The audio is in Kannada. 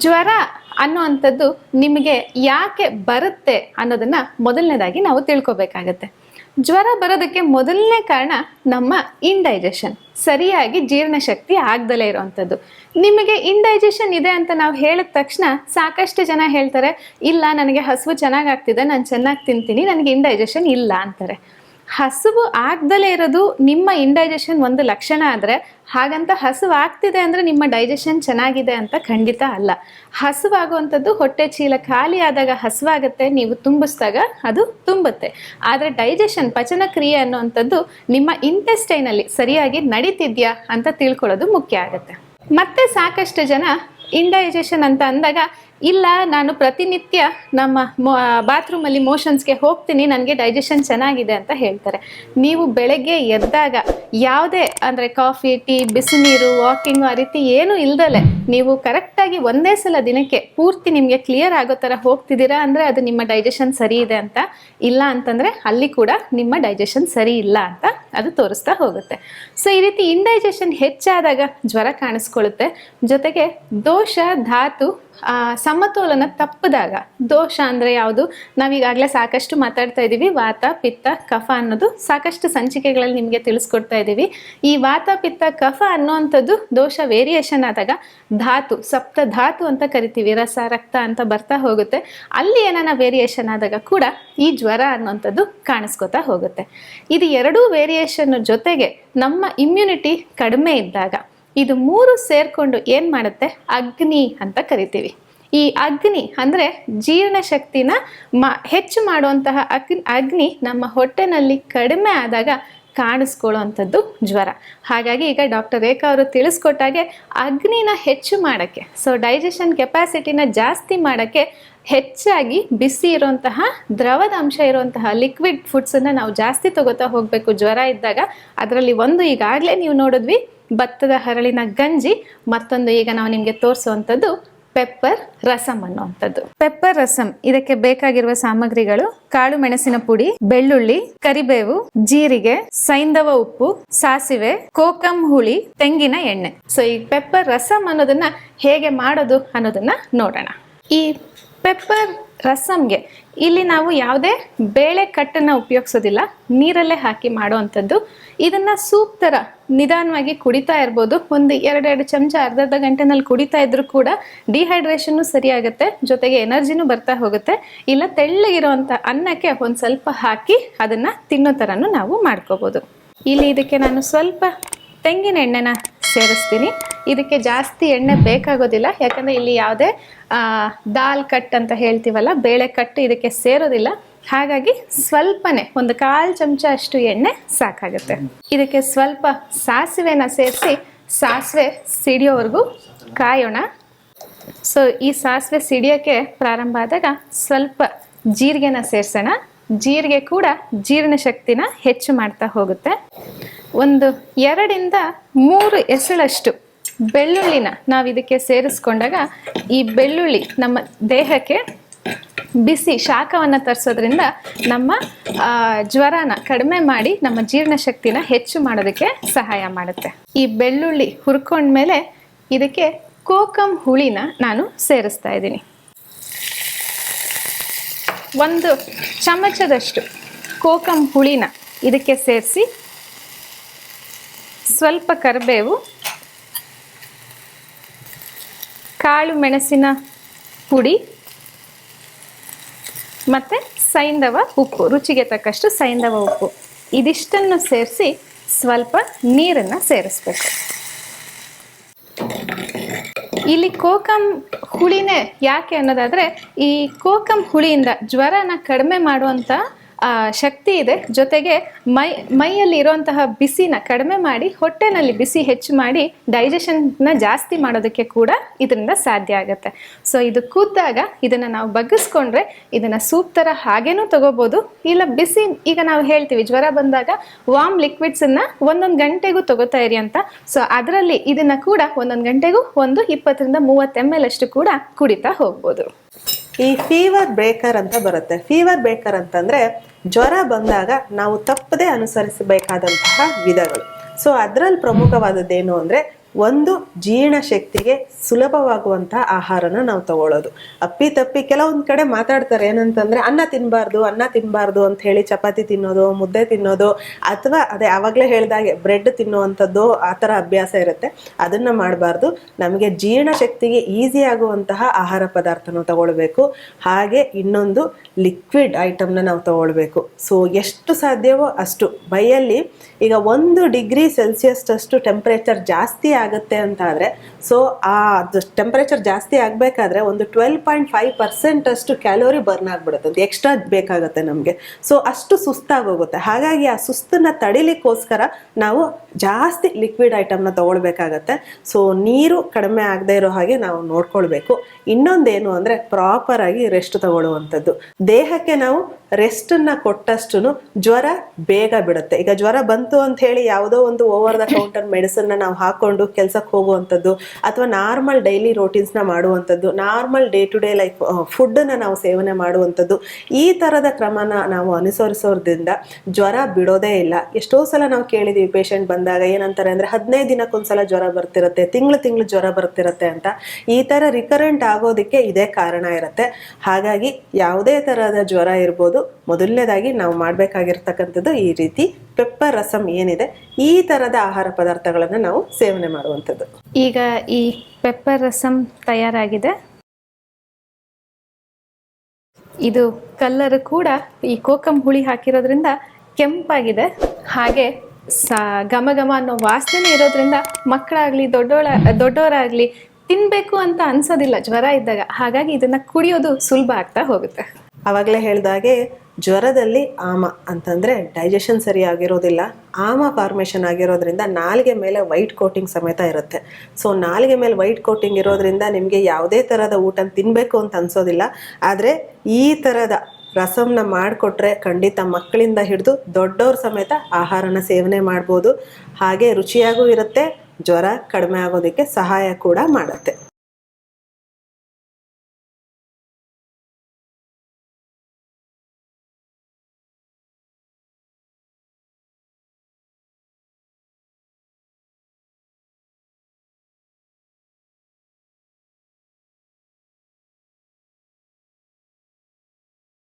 ಜ್ವರ ಅನ್ನುವಂಥದ್ದು ನಿಮಗೆ ಯಾಕೆ ಬರುತ್ತೆ ಅನ್ನೋದನ್ನ ಮೊದಲನೇದಾಗಿ ನಾವು ತಿಳ್ಕೊಬೇಕಾಗತ್ತೆ. ಜ್ವರ ಬರೋದಕ್ಕೆ ಮೊದಲನೇ ಕಾರಣ ನಮ್ಮ ಇಂಡೈಜೆಷನ್ ಸರಿಯಾಗಿ ಜೀರ್ಣಶಕ್ತಿ ಆಗ್ದಲೇ ಇರುವಂಥದ್ದು. ನಿಮಗೆ ಇಂಡೈಜೆಷನ್ ಇದೆ ಅಂತ ನಾವು ಹೇಳಿದ ತಕ್ಷಣ ಸಾಕಷ್ಟು ಜನ ಹೇಳ್ತಾರೆ, ಇಲ್ಲ, ನನಗೆ ಹಸುವು ಚೆನ್ನಾಗಿ ಆಗ್ತಿದೆ, ನಾನು ಚೆನ್ನಾಗಿ ತಿಂತೀನಿ, ನನಗೆ ಇಂಡೈಜೆಷನ್ ಇಲ್ಲ ಅಂತಾರೆ. ಹಸಿವು ಆಗ್ದಲೇ ಇರೋದು ನಿಮ್ಮ ಇಂಡೈಜೆಷನ್ ಒಂದು ಲಕ್ಷಣ ಆದರೆ ಹಾಗಂತ ಹಸಿವು ಆಗ್ತಿದೆ ಅಂದರೆ ನಿಮ್ಮ ಡೈಜೆಷನ್ ಚೆನ್ನಾಗಿದೆ ಅಂತ ಖಂಡಿತ ಅಲ್ಲ. ಹಸಿವಾಗುವಂಥದ್ದು ಹೊಟ್ಟೆ ಚೀಲ ಖಾಲಿ ಆದಾಗ ಹಸಿವಾಗುತ್ತೆ, ನೀವು ತುಂಬಿಸಿದಾಗ ಅದು ತುಂಬುತ್ತೆ. ಆದರೆ ಡೈಜೆಷನ್ ಪಚನ ಕ್ರಿಯೆ ಅನ್ನುವಂಥದ್ದು ನಿಮ್ಮ ಇಂಟೆಸ್ಟೈನಲ್ಲಿ ಸರಿಯಾಗಿ ನಡೀತಿದ್ಯಾ ಅಂತ ತಿಳ್ಕೊಳ್ಳೋದು ಮುಖ್ಯ ಆಗುತ್ತೆ. ಮತ್ತೆ ಸಾಕಷ್ಟು ಜನ ಇಂಡೈಜೆಷನ್ ಅಂತ ಅಂದಾಗ ಇಲ್ಲ, ನಾನು ಪ್ರತಿನಿತ್ಯ ನಮ್ಮ ಬಾತ್ರೂಮಲ್ಲಿ ಮೋಷನ್ಸ್ಗೆ ಹೋಗ್ತೀನಿ, ನನಗೆ ಡೈಜೆಷನ್ ಚೆನ್ನಾಗಿದೆ ಅಂತ ಹೇಳ್ತಾರೆ. ನೀವು ಬೆಳಗ್ಗೆ ಎದ್ದಾಗ ಯಾವುದೇ ಅಂದರೆ ಕಾಫಿ ಟೀ ಬಿಸಿ ನೀರು ವಾಕಿಂಗು ಆ ರೀತಿ ಏನೂ ಇಲ್ದಲೆ ನೀವು ಕರೆಕ್ಟಾಗಿ ಒಂದೇ ಸಲ ದಿನಕ್ಕೆ ಪೂರ್ತಿ ನಿಮಗೆ ಕ್ಲಿಯರ್ ಆಗೋ ಥರ ಹೋಗ್ತಿದ್ದೀರಾ ಅಂದರೆ ಅದು ನಿಮ್ಮ ಡೈಜೆಷನ್ ಸರಿ ಇದೆ ಅಂತ. ಇಲ್ಲ ಅಂತಂದರೆ ಅಲ್ಲಿ ಕೂಡ ನಿಮ್ಮ ಡೈಜೆಷನ್ ಸರಿ ಇಲ್ಲ ಅಂತ ಅದು ತೋರಿಸ್ತಾ ಹೋಗುತ್ತೆ. ಸೊ ಈ ರೀತಿ ಇಂಡೈಜೆಷನ್ ಹೆಚ್ಚಾದಾಗ ಜ್ವರ ಕಾಣಿಸ್ಕೊಳ್ಳುತ್ತೆ. ಜೊತೆಗೆ ದೋಷ, ಧಾತು ಸಮತೋಲನ ತಪ್ಪದಾಗ, ದೋಷ ಅಂದರೆ ಯಾವುದು? ನಾವೀಗಾಗಲೇ ಸಾಕಷ್ಟು ಮಾತಾಡ್ತಾ ಇದ್ದೀವಿ ವಾತ, ಪಿತ್ತ, ಕಫ ಅನ್ನೋದು ಸಾಕಷ್ಟು ಸಂಚಿಕೆಗಳಲ್ಲಿ ನಿಮಗೆ ತಿಳಿಸ್ಕೊಡ್ತಾ ಇದ್ದೀವಿ ಈ ವಾತ, ಪಿತ್ತ, ಕಫ ಅನ್ನೋವಂಥದ್ದು ದೋಷ ವೇರಿಯೇಷನ್ ಆದಾಗ ಧಾತು, ಸಪ್ತ ಧಾತು ಅಂತ ಕರಿತೀವಿ. ರಸ, ರಕ್ತ ಅಂತ ಬರ್ತಾ ಹೋಗುತ್ತೆ. ಅಲ್ಲಿ ಏನಾನ ವೇರಿಯೇಷನ್ ಆದಾಗ ಕೂಡ ಈ ಜ್ವರ ಅನ್ನೋಂಥದ್ದು ಕಾಣಿಸ್ಕೊತಾ ಹೋಗುತ್ತೆ. ಇದು ಎರಡೂ ವೇರಿಯೇಷನ್ ಜೊತೆಗೆ ನಮ್ಮ ಇಮ್ಯುನಿಟಿ ಕಡಿಮೆ ಇದ್ದಾಗ ಇದು ಮೂರು ಸೇರ್ಕೊಂಡು ಏನು ಮಾಡುತ್ತೆ? ಅಗ್ನಿ ಅಂತ ಕರಿತೀವಿ. ಈ ಅಗ್ನಿ ಅಂದರೆ ಜೀರ್ಣಶಕ್ತಿನ ಮ, ಹೆಚ್ಚು ಮಾಡುವಂತಹ ಅಗ್ನಿ ಅಗ್ನಿ ನಮ್ಮ ಹೊಟ್ಟೆನಲ್ಲಿ ಕಡಿಮೆ ಆದಾಗ ಕಾಣಿಸ್ಕೊಳ್ಳುವಂಥದ್ದು ಜ್ವರ. ಹಾಗಾಗಿ ಈಗ ಡಾಕ್ಟರ್ ರೇಖಾ ಅವರು ತಿಳಿಸ್ಕೊಟ್ಟಾಗೆ ಅಗ್ನಿನ ಹೆಚ್ಚು ಮಾಡೋಕ್ಕೆ ಸೊ ಡೈಜೆಷನ್ ಕೆಪಾಸಿಟಿನ ಜಾಸ್ತಿ ಮಾಡೋಕ್ಕೆ ಹೆಚ್ಚಾಗಿ ಬಿಸಿ ಇರುವಂತಹ, ದ್ರವದ ಅಂಶ ಇರುವಂತಹ ಲಿಕ್ವಿಡ್ ಫುಡ್ಸನ್ನು ನಾವು ಜಾಸ್ತಿ ತಗೋತಾ ಹೋಗಬೇಕು ಜ್ವರ ಇದ್ದಾಗ. ಅದರಲ್ಲಿ ಒಂದು ಈಗಾಗಲೇ ನೀವು ನೋಡಿದ್ವಿ ಭತ್ತದ ಹರಳಿನ ಗಂಜಿ, ಮತ್ತೊಂದು ಈಗ ನಾವು ನಿಮಗೆ ತೋರಿಸುವಂಥದ್ದು ಪೆಪ್ಪರ್ ರಸಂ ಅನ್ನುವಂಥದ್ದು. ಪೆಪ್ಪರ್ ರಸಂ, ಇದಕ್ಕೆ ಬೇಕಾಗಿರುವ ಸಾಮಗ್ರಿಗಳು ಕಾಳು, ಮೆಣಸಿನ ಪುಡಿ, ಬೆಳ್ಳುಳ್ಳಿ, ಕರಿಬೇವು, ಜೀರಿಗೆ ಸೈಂಧವ ಉಪ್ಪು, ಸಾಸಿವೆ, ಕೋಕಂ ಹುಳಿ, ತೆಂಗಿನ ಎಣ್ಣೆ. ಸೊ ಈ ಪೆಪ್ಪರ್ ರಸಂ ಅನ್ನೋದನ್ನ ಹೇಗೆ ಮಾಡೋದು ಅನ್ನೋದನ್ನ ನೋಡೋಣ. ಈ ಪೆಪ್ಪರ್ ರಸಂಗೆ. ಇಲ್ಲಿ ನಾವು ಯಾವುದೇ ಬೇಳೆ ಕಟ್ಟನ್ನು ಉಪಯೋಗಿಸೋದಿಲ್ಲ. ನೀರಲ್ಲೇ ಹಾಕಿ ಮಾಡುವಂಥದ್ದು. ಇದನ್ನ ಸೂಪ್ ಥರ ನಿಧಾನವಾಗಿ ಕುಡಿತಾ ಇರ್ಬೋದು. ಒಂದು ಎರಡೆರಡು ಚಮಚ ಅರ್ಧ ಅರ್ಧ ಗಂಟೆನಲ್ಲಿ ಕುಡಿತಾ ಇದ್ರೂ ಕೂಡ ಡಿಹೈಡ್ರೇಷನ್ನು ಸರಿಯಾಗುತ್ತೆ. ಜೊತೆಗೆ ಎನರ್ಜಿನೂ ಬರ್ತಾ ಹೋಗುತ್ತೆ. ಇಲ್ಲ ತೆಳ್ಳಗಿರುವಂಥ ಅನ್ನಕ್ಕೆ ಒಂದು ಸ್ವಲ್ಪ ಹಾಕಿ ಅದನ್ನ ತಿನ್ನೋ ಥರನೂ ನಾವು ಮಾಡ್ಕೋಬೋದು. ಇಲ್ಲಿ ಇದಕ್ಕೆ ನಾನು ಸ್ವಲ್ಪ ತೆಂಗಿನ ಎಣ್ಣೆನ ಸೇರಿಸ್ತೀನಿ. ಇದಕ್ಕೆ ಜಾಸ್ತಿ ಎಣ್ಣೆ ಬೇಕಾಗೋದಿಲ್ಲ. ಯಾಕಂದರೆ ಇಲ್ಲಿ ಯಾವುದೇ ದಾಲ್ ಕಟ್ ಅಂತ ಹೇಳ್ತೀವಲ್ಲ, ಬೇಳೆ ಕಟ್ಟು ಇದಕ್ಕೆ ಸೇರೋದಿಲ್ಲ. ಹಾಗಾಗಿ ಸ್ವಲ್ಪನೇ, ಒಂದು ಕಾಲು ಚಮಚ ಅಷ್ಟು ಎಣ್ಣೆ ಸಾಕಾಗುತ್ತೆ. ಇದಕ್ಕೆ ಸ್ವಲ್ಪ ಸಾಸಿವೆನ ಸೇರಿಸಿ, ಸಾಸಿವೆ ಸಿಡಿಯೋವರೆಗೂ ಕಾಯೋಣ. ಸೊ ಈ ಸಾಸಿವೆ ಸಿಡಿಯೋಕ್ಕೆ ಪ್ರಾರಂಭ ಆದಾಗ ಸ್ವಲ್ಪ ಜೀರಿಗೆನ ಸೇರಿಸೋಣ. ಜೀರಿಗೆ ಕೂಡ ಜೀರ್ಣ ಶಕ್ತಿನ ಹೆಚ್ಚು ಮಾಡ್ತಾ ಹೋಗುತ್ತೆ. ಒಂದು ಎರಡರಿಂದ ಮೂರು ಎಸಳಷ್ಟು ಬೆಳ್ಳುಳ್ಳಿನ ನಾವು ಇದಕ್ಕೆ ಸೇರಿಸ್ಕೊಂಡಾಗ ಈ ಬೆಳ್ಳುಳ್ಳಿ ನಮ್ಮ ದೇಹಕ್ಕೆ ಬಿಸಿ ಶಾಖವನ್ನು ತರಿಸೋದ್ರಿಂದ ನಮ್ಮ ಜ್ವರನ ಕಡಿಮೆ ಮಾಡಿ ನಮ್ಮ ಜೀರ್ಣಶಕ್ತಿನ ಹೆಚ್ಚು ಮಾಡೋದಕ್ಕೆ ಸಹಾಯ ಮಾಡುತ್ತೆ. ಈ ಬೆಳ್ಳುಳ್ಳಿ ಹುರ್ಕೊಂಡ್ಮೇಲೆ ಇದಕ್ಕೆ ಕೋಕಂ ಹುಳಿನ ನಾನು ಸೇರಿಸ್ತಾ ಇದ್ದೀನಿ. ಒಂದು ಚಮಚದಷ್ಟು ಕೋಕಂ ಹುಳಿನ ಇದಕ್ಕೆ ಸೇರಿಸಿ ಸ್ವಲ್ಪ ಕರಿಬೇವು ಕಾಳು ಮೆಣಸಿನ ಪುಡಿ, ಮತ್ತು ಸೈಂಧವ ಉಪ್ಪು, ರುಚಿಗೆ ತಕ್ಕಷ್ಟು ಸೈಂಧವ ಉಪ್ಪು. ಇದಿಷ್ಟನ್ನು ಸೇರಿಸಿ ಸ್ವಲ್ಪ ನೀರನ್ನು ಸೇರಿಸ್ಬೇಕು. ಇಲ್ಲಿ ಕೋಕಂ ಹುಳಿನೇ ಯಾಕೆ ಅನ್ನೋದಾದರೆ ಈ ಕೋಕಂ ಹುಳಿಯಿಂದ ಜ್ವರನ ಕಡಿಮೆ ಮಾಡುವಂಥ ಶಕ್ತಿ ಇದೆ. ಜೊತೆಗೆ ಮೈ, ಮೈಯಲ್ಲಿ ಇರುವಂತಹ ಬಿಸಿನ ಕಡಿಮೆ ಮಾಡಿ, ಹೊಟ್ಟೆನಲ್ಲಿ ಬಿಸಿ ಹೆಚ್ಚು ಮಾಡಿ ಡೈಜೆಷನ್ನ ಜಾಸ್ತಿ ಮಾಡೋದಕ್ಕೆ ಕೂಡ ಇದರಿಂದ ಸಾಧ್ಯ ಆಗುತ್ತೆ. ಸೊ ಇದು ಕುದ್ದಾಗ ಇದನ್ನು ನಾವು ಬಗ್ಗಿಸ್ಕೊಂಡ್ರೆ ಇದನ್ನು ಸೂಪ್ ಥರ ಹಾಗೇನೂ ತಗೋಬೋದು. ಇಲ್ಲ, ಬಿಸಿ, ಈಗ ನಾವು ಹೇಳ್ತೀವಿ, ಜ್ವರ ಬಂದಾಗ ವಾಮ್ ಲಿಕ್ವಿಡ್ಸನ್ನು ಒಂದೊಂದು ಗಂಟೆಗೂ ತಗೋತಾ ಇರಿ ಅಂತ. ಸೊ ಅದರಲ್ಲಿ ಇದನ್ನು ಕೂಡ ಒಂದೊಂದು ಗಂಟೆಗೂ ಒಂದು ಇಪ್ಪತ್ತರಿಂದ ಮೂವತ್ತು ಎಂ ಎಲ್ ಅಷ್ಟು ಕೂಡ ಕುಡಿತಾ ಹೋಗ್ಬೋದು. ಈ ಫೀವರ್ ಬ್ರೇಕರ್ ಅಂತ ಬರುತ್ತೆ. ಫೀವರ್ ಬ್ರೇಕರ್ ಅಂತಂದ್ರೆ ಜ್ವರ ಬಂದಾಗ ನಾವು ತಪ್ಪದೇ ಅನುಸರಿಸಬೇಕಾದಂತಹ ವಿಧಗಳು. ಸೊ ಅದರಲ್ಲಿ ಪ್ರಮುಖವಾದದ್ದೇನು ಅಂದ್ರೆ ಒಂದು ಜೀರ್ಣ ಶಕ್ತಿಗೆ ಸುಲಭವಾಗುವಂತಹ ಆಹಾರನ ನಾವು ತಗೊಳ್ಳೋದು. ಅಪ್ಪಿ ತಪ್ಪಿ ಕೆಲವೊಂದು ಕಡೆ ಮಾತಾಡ್ತಾರೆ ಏನಂತಂದ್ರೆ, ಅನ್ನ ತಿನ್ನಬಾರ್ದು ಅನ್ನ ತಿನ್ನಬಾರ್ದು ಅಂತ ಹೇಳಿ ಚಪಾತಿ ತಿನ್ನೋದು, ಮುದ್ದೆ ತಿನ್ನೋದು, ಅಥವಾ ಅದೇ ಆವಾಗಲೇ ಹೇಳಿದಾಗೆ ಬ್ರೆಡ್ ತಿನ್ನುವಂಥದ್ದು ಆ ಥರ ಅಭ್ಯಾಸ ಇರುತ್ತೆ. ಅದನ್ನ ಮಾಡಬಾರ್ದು. ನಮಗೆ ಜೀರ್ಣ ಶಕ್ತಿಗೆ ಈಸಿ ಆಗುವಂತಹ ಆಹಾರ ಪದಾರ್ಥನ ತಗೊಳ್ಬೇಕು. ಹಾಗೆ ಇನ್ನೊಂದು ಲಿಕ್ವಿಡ್ ಐಟಮ್ನ ನಾವು ತಗೊಳ್ಬೇಕು. ಸೊ, ಎಷ್ಟು ಸಾಧ್ಯವೋ ಅಷ್ಟು. ಬೈಯಲ್ಲಿ ಈಗ ಒಂದು ಡಿಗ್ರಿ ಸೆಲ್ಸಿಯಸ್ ಅಷ್ಟು ಟೆಂಪ್ರೇಚರ್ ಜಾಸ್ತಿ ಆಗುತ್ತೆ ಅಂತಾದರೆ ಸೊ ಆ ಟೆಂಪ್ರೇಚರ್ ಜಾಸ್ತಿ ಆಗಬೇಕಾದ್ರೆ ಒಂದು ಟ್ವೆಲ್ ಪಾಯಿಂಟ್ ಫೈವ್ ಪರ್ಸೆಂಟ್ ಅಷ್ಟು ಕ್ಯಾಲೋರಿ ಬರ್ನ್ ಆಗಿಬಿಡುತ್ತೆ ಅದು ಎಕ್ಸ್ಟ್ರಾ ಬೇಕಾಗುತ್ತೆ ನಮಗೆ. ಸೊ ಅಷ್ಟು ಸುಸ್ತಾಗೋಗುತ್ತೆ. ಹಾಗಾಗಿ ಆ ಸುಸ್ತನ್ನು ತಡಿಲಿಕ್ಕೋಸ್ಕರ ನಾವು ಜಾಸ್ತಿ ಲಿಕ್ವಿಡ್ ಐಟಮ್ನ ತೊಗೊಳ್ಬೇಕಾಗತ್ತೆ. ಸೊ ನೀರು ಕಡಿಮೆ ಆಗದೆ ಇರೋ ಹಾಗೆ ನಾವು ನೋಡ್ಕೊಳ್ಬೇಕು. ಇನ್ನೊಂದೇನು ಅಂದರೆ ಪ್ರಾಪರಾಗಿ ರೆಸ್ಟ್ ತಗೊಳ್ಳುವಂಥದ್ದು. ದೇಹಕ್ಕೆ ನಾವು ರೆಸ್ಟನ್ನು ಕೊಟ್ಟಷ್ಟು ಜ್ವರ ಬೇಗ ಬಿಡುತ್ತೆ. ಈಗ ಜ್ವರ ಬಂತು ಅಂತ ಹೇಳಿ ಯಾವುದೋ ಒಂದು ಓವರ್ ದ ಕೌಂಟರ್ ಮೆಡಿಸನ್ನ ನಾವು ಹಾಕೊಂಡು ಕೆಲ್ಸಕ್ಕೆ ಹೋಗುವಂಥದ್ದು ಅಥವಾ ನಾರ್ಮಲ್ ಡೈಲಿ ರೋಟೀನ್ಸ್ನ ಮಾಡುವಂಥದ್ದು normal day to day life ಫುಡ್ಡನ್ನು ನಾವು ಸೇವನೆ ಮಾಡುವಂಥದ್ದು ಈ ಥರದ ಕ್ರಮನ ನಾವು ಅನುಸರಿಸೋದ್ರಿಂದ ಜ್ವರ ಬಿಡೋದೇ ಇಲ್ಲ. ಎಷ್ಟೋ ಸಲ ನಾವು ಕೇಳಿದೀವಿ ಪೇಷಂಟ್ ಬಂದಾಗ ಏನಂತಾರೆ ಅಂದರೆ ಹದಿನೈದು ದಿನಕ್ಕೊಂದ್ಸಲ ಜ್ವರ ಬರ್ತಿರುತ್ತೆ, ತಿಂಗಳು ತಿಂಗಳು ಜ್ವರ ಬರ್ತಿರುತ್ತೆ ಅಂತ ಈ ಥರ ರಿಕರೆಂಟ್ ಆಗೋದಕ್ಕೆ ಇದೇ ಕಾರಣ ಇರುತ್ತೆ. ಹಾಗಾಗಿ ಯಾವುದೇ ಥರದ ಜ್ವರ ಇರ್ಬೋದು, ಮೊದಲನೇದಾಗಿ ನಾವು ಮಾಡಬೇಕಾಗಿರ್ತಕ್ಕಂಥದ್ದು ಈ ರೀತಿ ಪೆಪ್ಪರ್ ರಸಮ್ ಏನಿದೆ, ಈ ತರದ ಆಹಾರ ಪದಾರ್ಥಗಳನ್ನು ನಾವು ಸೇವನೆ ಮಾಡುವಂಥದ್ದು. ಈಗ ಈ ಪೆಪ್ಪರ್ ರಸಂ ತಯಾರಾಗಿದೆ. ಇದು ಕಲ್ಲರ್ ಕೂಡ ಈ ಕೋಕಂ ಹುಳಿ ಹಾಕಿರೋದ್ರಿಂದ ಕೆಂಪಾಗಿದೆ. ಹಾಗೆ ಸ ಘಮ ಘಮ ಅನ್ನೋ ವಾಸನೆ ಇರೋದ್ರಿಂದ ಮಕ್ಕಳಾಗ್ಲಿ, ದೊಡ್ಡೋಳ, ದೊಡ್ಡೋರಾಗ್ಲಿ ತಿನ್ಬೇಕು ಅಂತ ಅನ್ಸೋದಿಲ್ಲ, ಜ್ವರ ಇದ್ದಾಗ. ಹಾಗಾಗಿ ಇದನ್ನ ಕುಡಿಯೋದು ಸುಲಭ ಆಗ್ತಾ ಹೋಗುತ್ತೆ. ಆವಾಗಲೇ ಹೇಳಿದಾಗೆ ಜ್ವರದಲ್ಲಿ ಆಮ ಅಂತಂದರೆ ಡೈಜೆಷನ್ ಸರಿಯಾಗಿರೋದಿಲ್ಲ ಆಮ ಫಾರ್ಮೇಷನ್ ಆಗಿರೋದ್ರಿಂದ ನಾಲಿಗೆ ಮೇಲೆ ವೈಟ್ ಕೋಟಿಂಗ್ ಸಮೇತ ಇರುತ್ತೆ. ಸೊ ನಾಲಿಗೆ ಮೇಲೆ ವೈಟ್ ಕೋಟಿಂಗ್ ಇರೋದ್ರಿಂದ ನಿಮಗೆ ಯಾವುದೇ ಥರದ ಊಟ ತಿನ್ನಬೇಕು ಅಂತ ಅನ್ಸೋದಿಲ್ಲ. ಆದರೆ ಈ ಥರದ ರಸಮ್ನ ಮಾಡಿಕೊಟ್ರೆ ಖಂಡಿತ ಮಕ್ಕಳಿಂದ ಹಿಡಿದು ದೊಡ್ಡವ್ರ ಸಮೇತ ಆಹಾರನ ಸೇವನೆ ಮಾಡ್ಬೋದು. ಹಾಗೆ ರುಚಿಯಾಗೂ ಇರುತ್ತೆ, ಜ್ವರ ಕಡಿಮೆ ಆಗೋದಕ್ಕೆ ಸಹಾಯ ಕೂಡ ಮಾಡುತ್ತೆ.